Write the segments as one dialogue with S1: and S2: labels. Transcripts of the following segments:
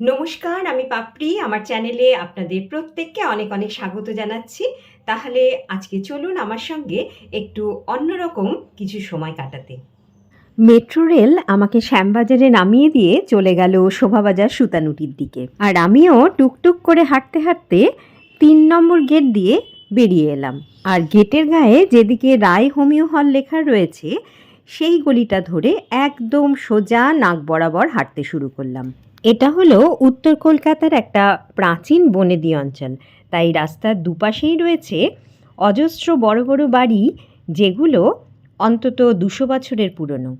S1: নমস্কার, আমি পাপড়ি। আমার চ্যানেলে আপনাদের প্রত্যেককে অনেক অনেক স্বাগত জানাচ্ছি। তাহলে আজকে চলুন আমার সঙ্গে একটু অন্যরকম কিছু সময় কাটাতে। মেট্রো রেল আমাকে শ্যামবাজারে নামিয়ে দিয়ে চলে গেল শোভাবাজার সুতানুটির দিকে। আর আমিও টুকটুক করে হাঁটতে হাঁটতে তিন নম্বর গেট দিয়ে বেরিয়ে এলাম। আর গেটের গায়ে যেদিকে রায় হোমিও হল লেখা রয়েছে, সেই গলিটা ধরে একদম সোজা নাক বরাবর হাঁটতে শুরু করলাম। এটা হলো উত্তর কলকাতার একটা প্রাচীন বনেদি অঞ্চল। তাই রাস্তার দুপাশেই রয়েছে অজস্র বড় বড় বাড়ি, যেগুলো অন্তত দুশো বছরের পুরনো।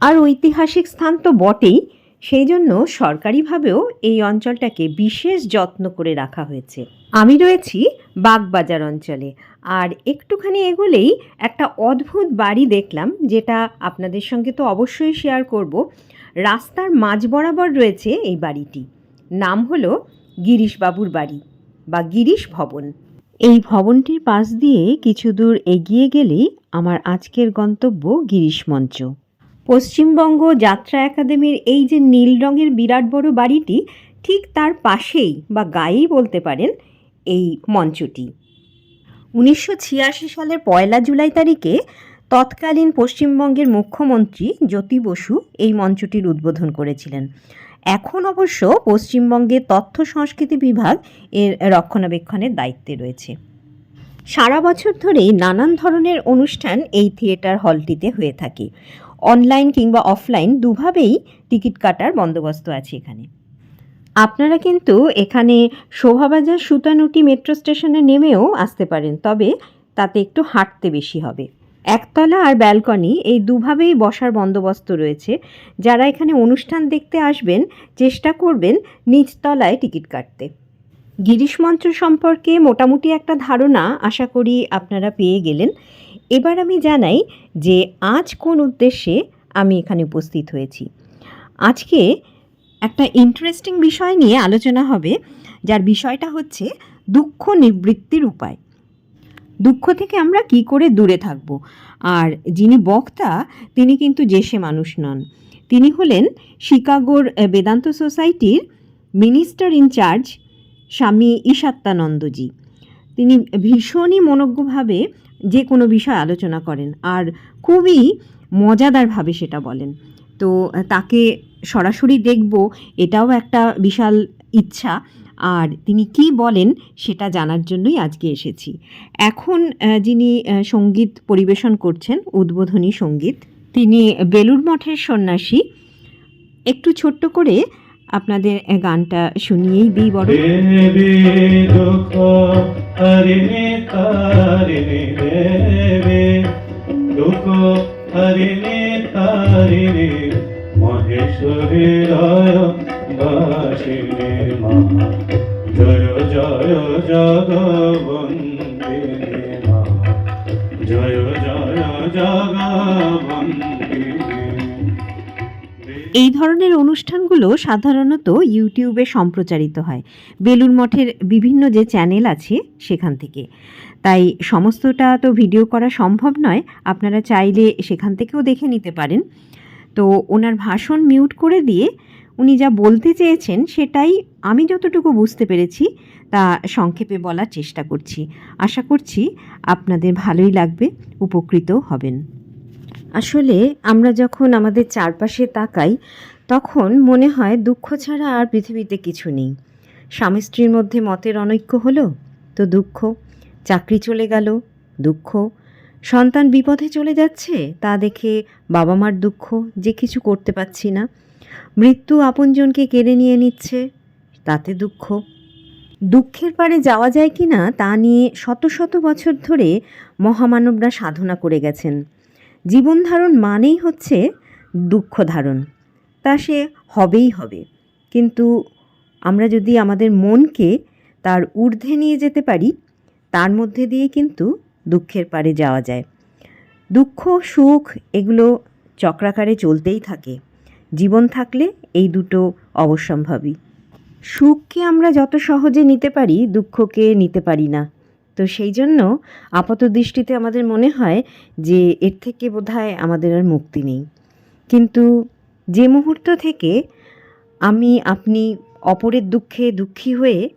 S1: আর ঐতিহাসিক স্থান তো বটেই সেই জন্য সরকারিভাবেও এই অঞ্চলটাকে বিশেষ যত্ন করে রাখা হয়েছে। আমি রয়েছি বাগবাজার অঞ্চলে, আর একটুখানি এগোলেই একটা অদ্ভুত বাড়ি দেখলাম, যেটা আপনাদের সঙ্গে তো অবশ্যই শেয়ার করব। রাস্তার মাঝ বরাবর রয়েছে এই বাড়িটি। নাম হলো গিরিশবাবুর বাড়ি বা গিরিশ ভবন। এই ভবনটির পাশ দিয়ে কিছু দূর এগিয়ে গেলেই আমার আজকের গন্তব্য গিরিশ মঞ্চ। পশ্চিমবঙ্গ যাত্রা একাডেমির এই যে নীল রঙের বিরাট বড় বাড়িটি, ঠিক তার পাশেই বা গায়েই বলতে পারেন এই মঞ্চটি। উনিশশো ছিয়াশি সালের পয়লা জুলাই তারিখে তৎকালীন পশ্চিমবঙ্গের মুখ্যমন্ত্রী জ্যোতি বসু এই মঞ্চটির উদ্বোধন করেছিলেন। এখন অবশ্য পশ্চিমবঙ্গের তথ্য সংস্কৃতি বিভাগ এর রক্ষণাবেক্ষণের দায়িত্বে রয়েছে। সারা বছর ধরেই নানান ধরনের অনুষ্ঠান এই থিয়েটার হলটিতে হয়ে থাকে। অনলাইন কিংবা অফলাইন দুভাবেই টিকিট কাটার বন্দোবস্ত আছে এখানে। আপনারা কিন্তু এখানে শোভাবাজার সুতানুটি মেট্রো স্টেশনে নেমেও আসতে পারেন, তবে তাতে একটু হাঁটতে বেশি হবে। একতলা আর ব্যালকনি এই দুভাবেই বসার বন্দোবস্ত রয়েছে। যারা এখানে অনুষ্ঠান দেখতে আসবেন, চেষ্টা করবেন নিচতলায় টিকিট কাটতে। গিরিশ মঞ্চ সম্পর্কে মোটামুটি একটা ধারণা আশা করি আপনারা পেয়ে গেলেন। এবার আমি জানাই যে আজ কোন উদ্দেশ্যে আমি এখানে উপস্থিত হয়েছি। আজকে একটা ইন্টারেস্টিং বিষয় নিয়ে আলোচনা হবে, যার বিষয়টা হচ্ছে দুঃখ নিবৃত্তির উপায়। দুঃখ থেকে আমরা কি করে দূরে থাকব? আর যিনি বক্তা, তিনি কিন্তু জেসে মানুষ নন। তিনি হলেন শিকাগোর বেদান্ত সোসাইটির মিনিস্টার ইনচার্জ স্বামী ঈশাত্মানন্দজি তিনি ভীষণই মনজ্ঞভাবে যে কোনো বিষয় আলোচনা করেন আর খুবই মজাদারভাবে সেটা বলেন। তো তাকে সরাসরি দেখব, এটাও একটা বিশাল ইচ্ছা। আর তিনি কি বলেন সেটা জানার জন্যই আজকে এসেছি। এখন যিনি সংগীত পরিবেশন করছেন, উদ্বোধনী সংগীত, তিনি বেলুর মঠের সন্ন্যাসী। একটু ছোট্ট করে আপনাদের গানটা শুনিয়েই দিই বড় এই ধরনের অনুষ্ঠানগুলো সাধারণত ইউটিউবে সম্প্রচারিত হয়। বেলুর মঠের বিভিন্ন যে চ্যানেল আছে সেখান থেকে। তাই সমস্তটা তো ভিডিও করা সম্ভব নয়, আপনারা চাইলে সেখান থেকেও দেখে নিতে পারেন। তো ওনার ভাষণ মিউট করে দিয়ে উনি যা বলতে চেয়েছেন সেটাই আমি যতটুকু বুঝতে পেরেছি তা সংক্ষেপে বলার চেষ্টা করছি। আশা করছি আপনাদের ভালোই লাগবে, উপকৃত হবেন। আসলে আমরা যখন আমাদের চারপাশে তাকাই, তখন মনে হয় দুঃখ ছাড়া আর পৃথিবীতে কিছু নেই। স্বামী স্ত্রীর মধ্যে মতের অনৈক্য হলো, তো দুঃখ। চাকরি চলে গেল, দুঃখ। সন্তান বিপথে চলে যাচ্ছে, তা দেখে বাবা মার দুঃখ, যে কিছু করতে পারছি না। মৃত্যু আপনজনকে কেড়ে নিয়ে নিচ্ছে, তাতে দুঃখ। দুঃখের পারে যাওয়া যায় কি না, তা নিয়ে শত শত বছর ধরে মহামানবরা সাধনা করে গেছেন। জীবন ধারণ মানেই হচ্ছে দুঃখ ধারণ। তা সে হবেই হবে। কিন্তু আমরা যদি আমাদের মনকে তার ঊর্ধ্বে নিয়ে যেতে পারি, তার মধ্যে দিয়ে কিন্তু দুঃখের পারে যাওয়া যায়। দুঃখ, সুখ, এগুলো চক্রাকারে চলতেই থাকে। জীবন থাকলে এই দুটো অবশ্যম্ভাবী সুখকে আমরা যত সহজে নিতে পারি, দুঃখকে নিতে পারি না। তো সেই জন্য আপাত দৃষ্টিতে আমাদের মনে হয় যে এর থেকে বোধহয় আমাদের আর মুক্তি নেই। কিন্তু যে মুহূর্ত থেকে আমি, আপনি অপরের দুঃখে দুঃখী হয়ে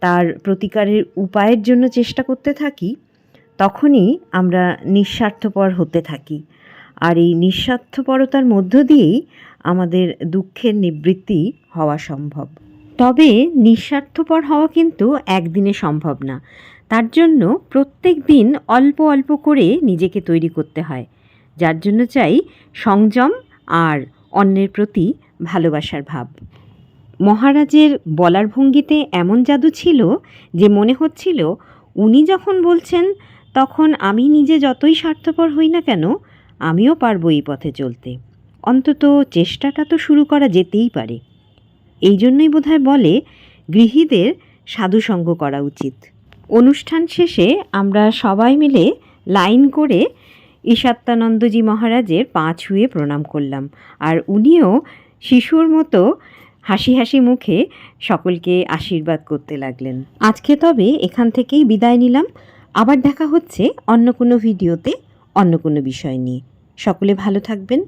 S1: তার প্রতিকারের উপায়ের জন্য চেষ্টা করতে থাকি, তখনই আমরা নিঃস্বার্থপর হতে থাকি। আর এই নিঃস্বার্থপরতার মধ্য দিয়েই আমাদের দুঃখের নিবৃত্তি হওয়া সম্ভব। তবে নিঃস্বার্থপর হওয়া কিন্তু একদিনে সম্ভব না। তার জন্য প্রত্যেক দিন অল্প অল্প করে নিজেকে তৈরি করতে হয়, যার জন্য চাই সংযম আর অন্যের প্রতি ভালোবাসার ভাব। মহারাজের বলার ভঙ্গিতে এমন জাদু ছিল যে মনে হচ্ছিল, উনি যখন বলছেন, তখন আমি নিজে যতই স্বার্থপর হই না কেন, আমিও পারব এই পথে চলতে। অন্তত চেষ্টাটা তো শুরু করা যেতেই পারে। এই জন্যই বোধহয় বলে গৃহীদের সাধুসঙ্গ করা উচিত। অনুষ্ঠান শেষে আমরা সবাই মিলে লাইন করে ঈশাত্যানন্দজি মহারাজের পা ছুঁয়ে প্রণাম করলাম। আর উনিও শিশুর মতো হাসি হাসি মুখে সকলকে আশীর্বাদ করতে লাগলেন। আজকে তবে এখান থেকেই বিদায় নিলাম। আবার দেখা হচ্ছে অন্য কোনো ভিডিওতে অন্য কোনো বিষয় নিয়ে। সকলে ভালো থাকবেন।